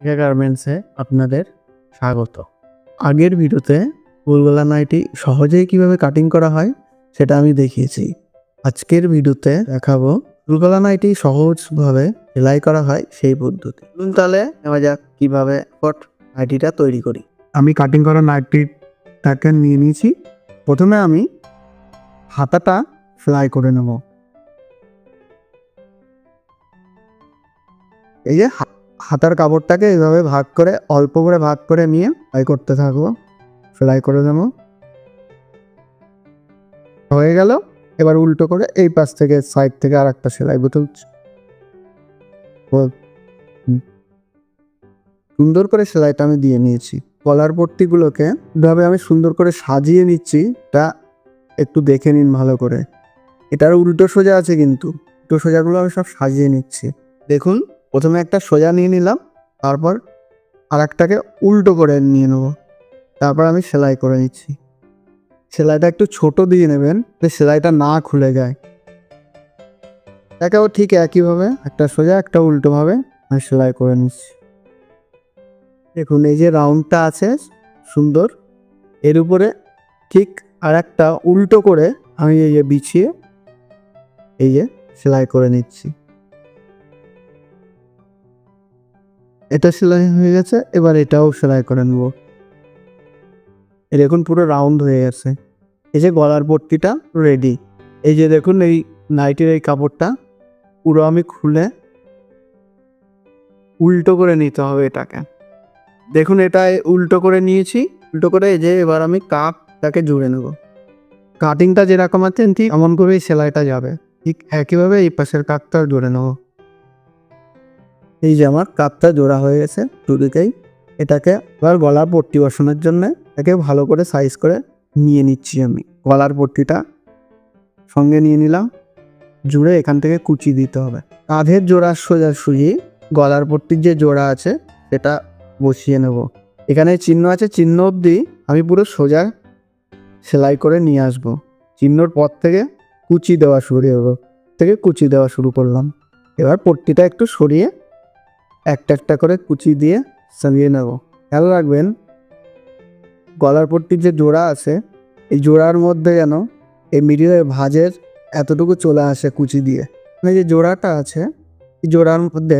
গার্মেন্টসে আপনাদের স্বাগত। আগের ভিডিওতে ফুলগলা নাইটি সহজেই কীভাবে কাটিং করা হয় সেটা আমি দেখিয়েছি। আজকের ভিডিওতে দেখাবো ফুলগলা নাইটি সহজভাবে সেলাই করা হয় সেই পদ্ধতি। চলুন তাহলে নেওয়া যাক কীভাবে ফট নাইটিটা তৈরি করি। আমি কাটিং করা নাইটিটাকে নিয়ে নিয়েছি। প্রথমে আমি হাতাটা সেলাই করে নেব। এই যে হাতার কাপড়টাকে এইভাবে ভাগ করে, অল্প করে ভাগ করে নিয়ে সেলাই করতে থাকব। সেলাই করে দেবো হয়ে গেল। এবার উল্টো করে এই পাশ থেকে সাইড থেকে আর একটা সেলাই বোতল সুন্দর করে সেলাইটা আমি দিয়ে নিয়েছি। কলার পট্টিগুলোকে এভাবে আমি সুন্দর করে সাজিয়ে নিচ্ছি। তা একটু দেখে নিন ভালো করে। এটার উল্টো সোজা আছে কিন্তু। উল্টো সোজাগুলো আমি সব সাজিয়ে নিচ্ছি। দেখুন। প্রথমে একটা সোজা নিয়ে নিলাম, তারপর আর একটাকে উল্টো করে নিয়ে নেব। তারপর আমি সেলাই করে নিচ্ছি। সেলাইটা একটু ছোট দিয়ে নেবেন যে সেলাইটা না খুলে যায়। এটাকেও ঠিক একইভাবে, একটা সোজা, একটা উল্টোভাবে আমি সেলাই করে নিচ্ছি। দেখুন, এই যে রাউন্ডটা আছে, সুন্দর। এর উপরে ঠিক আর একটা উল্টো করে আমি এই যে বিছিয়ে, এই যে সেলাই করে নিচ্ছি। এটা সেলাই হয়ে গেছে, এবার এটাও সেলাই করে নেব। দেখুন পুরো রাউন্ড হয়ে গেছে। এই যে গলার পট্টিটা রেডি এই যে দেখুন এই নাইটের এই কাপড়টা, পুরো আমি খুলে উল্টো করে নিতে হবে এটাকে। দেখুন এটা উল্টো করে নিয়েছি, উল্টো করে এই যে এবার আমি কাপটাকে জুড়ে নেব। কাটিংটা যেরকম আছে, ঠিক এমন করেই সেলাইটা যাবে। ঠিক একইভাবে এই পাশের কাপটা জুড়ে নেব। এই যে আমার কাপটা জোড়া হয়ে গেছে দুদিকেই। এটাকে এবার গলার পট্টি বসানোর জন্য এটাকে ভালো করে সাইজ করে নিয়ে নিচ্ছি আমি। গলার পট্টিটা সঙ্গে নিয়ে নিলাম। জুড়ে এখান থেকে কুচি দিতে হবে। কাঁধের জোড়ার সোজাসুজি, গলার পট্টির যে জোড়া আছে সেটা বসিয়ে নেব। এখানে চিহ্ন আছে, চিহ্ন অবধি আমি পুরো সোজা সেলাই করে নিয়ে আসব। চিহ্নর পর থেকে কুচি দেওয়া শুরু হব থেকে কুচি দেওয়া শুরু করলাম। এবার পট্টিটা একটু সরিয়ে একটা একটা করে কুচি দিয়ে সাজিয়ে নেব। খেয়াল রাখবেন, গলার পট্টির যে জোড়া আছে, এই জোড়ার মধ্যে যেন এই মিডিলের ভাঁজের এতটুকু চলে আসে কুচি দিয়ে। মানে যে জোড়াটা আছে, এই জোড়ার মধ্যে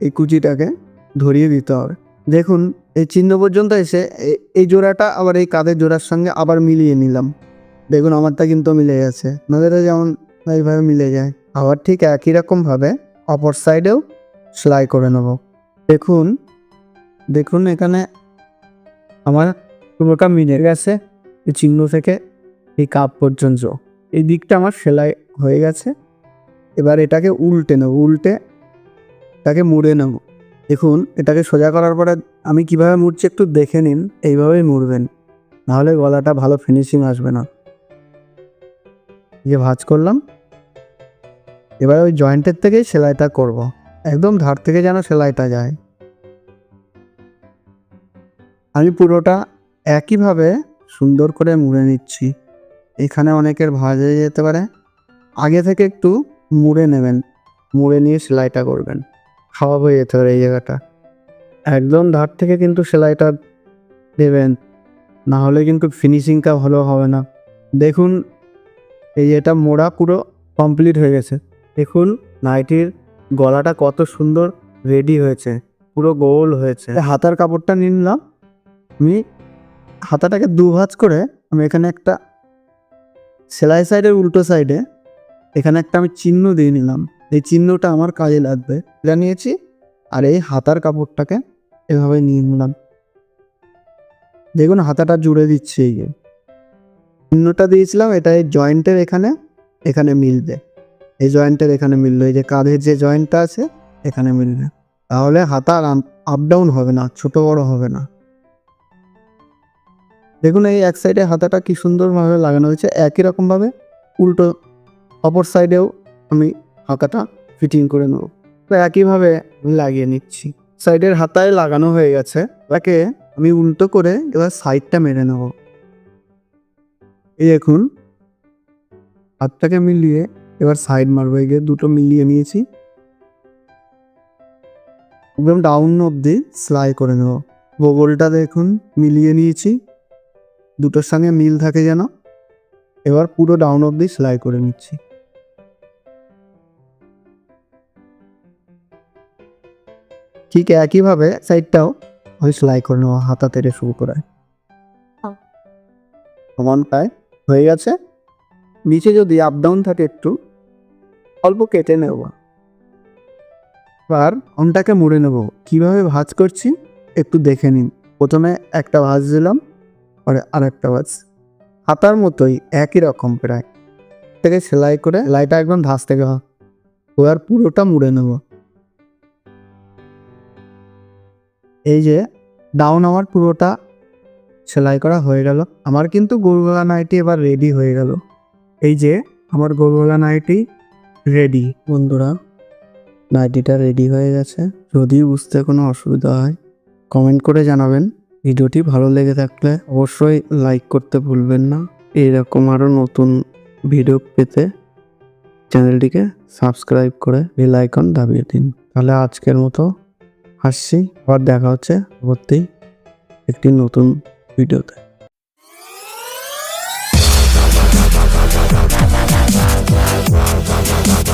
এই কুচিটাকে ধরিয়ে দিতে হবে। দেখুন, এই চিহ্ন পর্যন্ত এসে এই জোড়াটা আবার এই কাঁধের জোড়ার সঙ্গে আবার মিলিয়ে নিলাম। দেখুন, আমারটা কিন্তু মিলে গেছে। আপনাদেরও যেমন এইভাবে মিলে যায়। আবার ঠিক একই রকমভাবে অপর সাইডেও সেলাই করে নেব। দেখুন দেখুন এখানে আমার পুরোটা মিলে গেছে এই চিহ্ন থেকে এই কাপ পর্যন্ত। এই দিকটা আমার সেলাই হয়ে গেছে। এবার এটাকে উল্টে নেব, উল্টে এটাকে মুড়ে নেব। দেখুন, এটাকে সোজা করার পরে আমি কীভাবে মুড়ছি একটু দেখে নিন, এইভাবেই মুড়বেন। নাহলে গলাটা ভালো ফিনিশিং আসবে না। এই যে ভাঁজ করলাম। এবার ওই জয়েন্টের থেকেই সেলাইটা করব। একদম ধার থেকে যেন সেলাইটা যায়। আমি পুরোটা একইভাবে সুন্দর করে মুড়ে নিচ্ছি। এখানে অনেকের ভাঁজ হয়ে যেতে পারে। আগে থেকে একটু মুড়ে নেবেন। মুড়ে নিয়ে সেলাইটা করবেন। খাওয়া হয়ে যেতে পারে এই জায়গাটা। একদম ধার থেকে কিন্তু সেলাইটা দেবেন। না হলে কিন্তু ফিনিশিংটা ভালো হবে না। দেখুন, এই এটা মোড়া পুরো কমপ্লিট হয়ে গেছে। দেখুন, নাইটির গলাটা কত সুন্দর রেডি হয়েছে, পুরো গোল হয়েছে। হাতার কাপড়টা নিলাম। আমি হাতাটাকে দু ভাঁজ করে আমি এখানে একটা সেলাই সাইডের উল্টো সাইডে এখানে একটা আমি চিহ্ন দিয়ে নিলাম। এই চিহ্নটা আমার কাজে লাগবে। এটা নিয়েছি আর এই হাতার কাপড়টাকে এভাবে নিয়ে নিলাম। দেখুন হাতাটা জুড়ে দিচ্ছে এই চিহ্নটা দিয়েছিলাম, এটা এই জয়েন্টের এখানে এখানে মিলবে। এই জয়েন্টের এখানে মিললো, এই যে কাঁধের যে জয়েন্টটা আছে, এখানে মিলবে তাহলে হাতা আপ ডাউন হবে না, ছোট বড় হবে না। দেখুন এই এক সাইডে হাতাটা কি সুন্দরভাবে লাগানো হয়েছে, একই রকমভাবে উল্টো অপর সাইডেও আমি হাতাটা ফিটিং করে নেব। তো একইভাবে লাগিয়ে নিচ্ছি। সাইডের হাতায় লাগানো হয়ে গেছে তাকে আমি উল্টো করে এবার সাইডটা মেরে নেব। এই দেখুন, হাতটাকে মিলিয়ে এবার সাইড মারবো এই দুটো মিলিয়ে নিয়েছি। একদম ডাউন অবধি সেলাই করে নেব। বগলটা দেখুন মিলিয়ে নিয়েছি। দুটোর সঙ্গে মিল থাকে যেন। এবার পুরো ডাউন অবধি সেলাই করে নিচ্ছি। ঠিক একইভাবে সাইডটাও ওই সেলাই করে নেওয়া হাতা থেকে শুরু করে। সমান প্রায় হয়ে গেছে। নিচে যদি আপ ডাউন থাকে একটু অল্প কেটে নেব। এবার অনটাকে মুড়ে নেব। কীভাবে ভাঁজ করছি একটু দেখে নিন। প্রথমে একটা ভাজ দিলাম, পরে আর একটা ভাঁজ। হাতার মতোই, একই রকম প্রায়। থেকে সেলাই করে সেলাইটা একদম ধাস থেকে এবার পুরোটা মুড়ে নেব। এই যে ডাউন আমার পুরোটা সেলাই করা হয়ে গেল। আমার কিন্তু গোলগলা নাইটি এবার রেডি হয়ে গেল। এই যে আমার গোলগলা নাইটি রেডি বন্ধুরা। নাইটিটা রেডি হয়ে গেছে। যদি বুঝতে কোনো অসুবিধা হয় কমেন্ট করে জানাবেন। ভিডিওটি ভালো লেগে থাকলে অবশ্যই লাইক করতে ভুলবেন না। এরকম আরও নতুন ভিডিও পেতে চ্যানেলটিকে সাবস্ক্রাইব করে বেল আইকন দাবিয়ে দিন। তাহলে আজকের মতো আসছি। আবার দেখা হচ্ছে পরবর্তী একটি নতুন ভিডিওতে